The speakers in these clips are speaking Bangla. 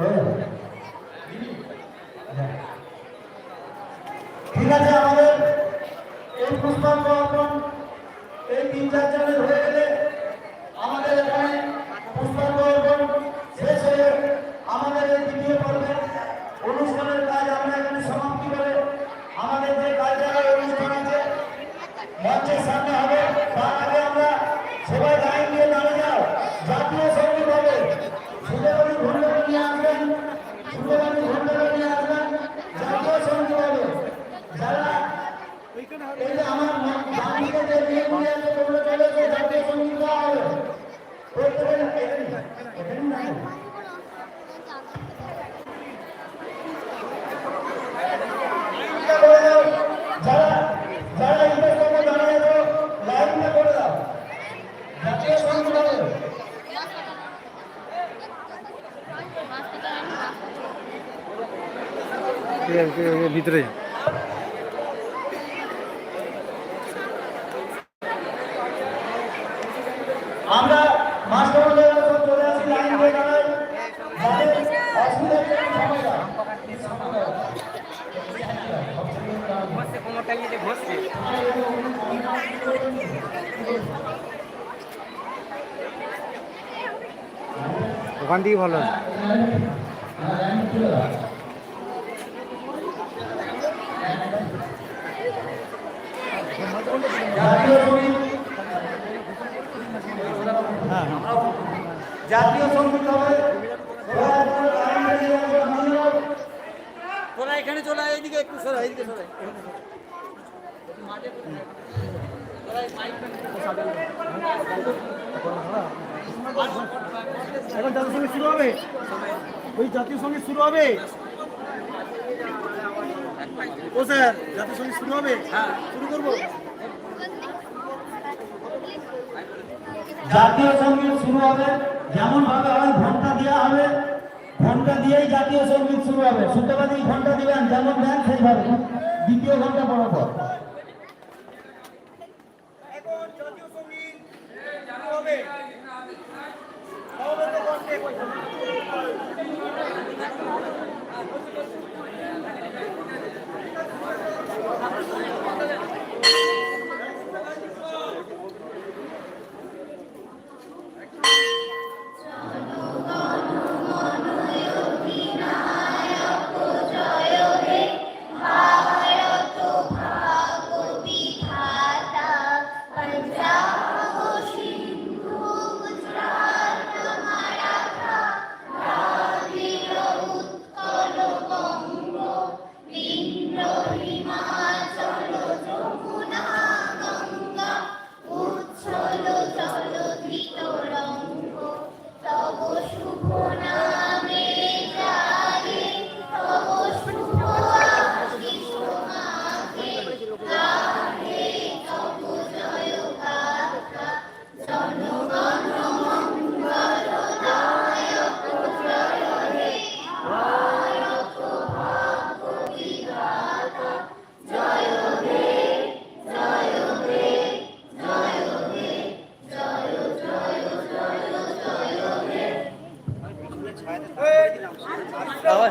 ঠিক আছে, আমাদের এই পুষ্পাঙ্গ অর্পণ এই তিন চার জনের হয়ে গেলে আমাদের এখানে পুষ্পাঙ্গ অর্পণ শেষ হয়ে আমাদের এই দ্বিতীয় পর্বে অনুষ্ঠানের কাজ আমরা এখানে সমাপ্তি করে আমাদের যে কালচারাল অনুষ্ঠান আছে, মঞ্চের সামনে হবে তার আগে আমরা সবাই লাইন দিয়ে দাঁড়িয়ে যাও জাতীয় সংগীত হবে সুন্দরবনী ঘন্টাকে নিয়ে আসবেন সুন্দরবনী ঘন্টাকে নিয়ে আসবেন জাতীয় সংগীত হবে যারা এই যে আমার ডান দিকে যে মেয়েগুলি আছে তোমরা চলে এসো, জাতীয় সংগীত গাওয়া হবে প্রত্যেকের এখানে এখানে না করে দাও। যারা যারা ইন্টার করবে দাঁড়িয়ে আছো লাইনটা করে দাও জাতীয় সংগীত হবে ঠিক আছে, ঠিক আছে, ভিতরে ওখান থেকে ভালো জাতীয় সংগীত হবে তোরা এখানে চলে আয়, এইদিকে একটু সরা এইদিকে সরা। এখন জাতীয় সংগীত শুরু হবে? ওই জাতীয় সংগীত শুরু হবে? ও স্যার জাতীয় সংগীত শুরু হবে? হ্যাঁ। শুরু করব? জাতীয় সংগীত শুরু হবে। যেমন ভাবে হয় ঘণ্টা দেওয়া হবে, ঘণ্টা দিয়েই জাতীয় সংগীত শুরু হবে। সুতরাং ঘণ্টা দিবেন, যেমন দেন সেইভাবে। দ্বিতীয় ঘণ্টা পর পর। এখন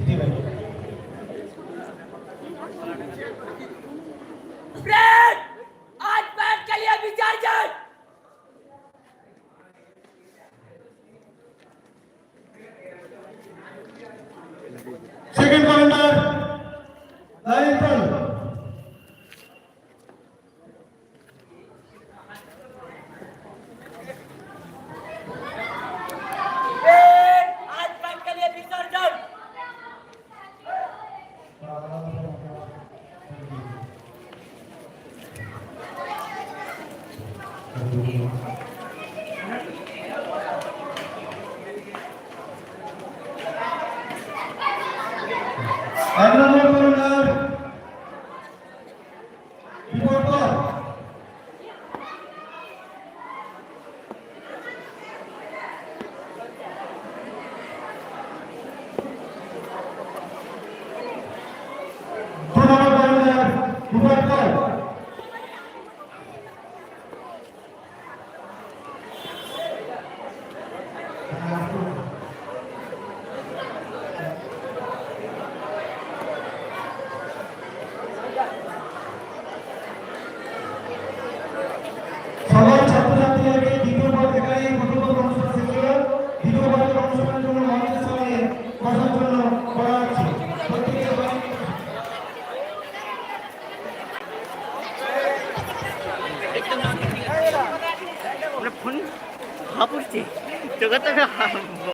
ఇటీవల And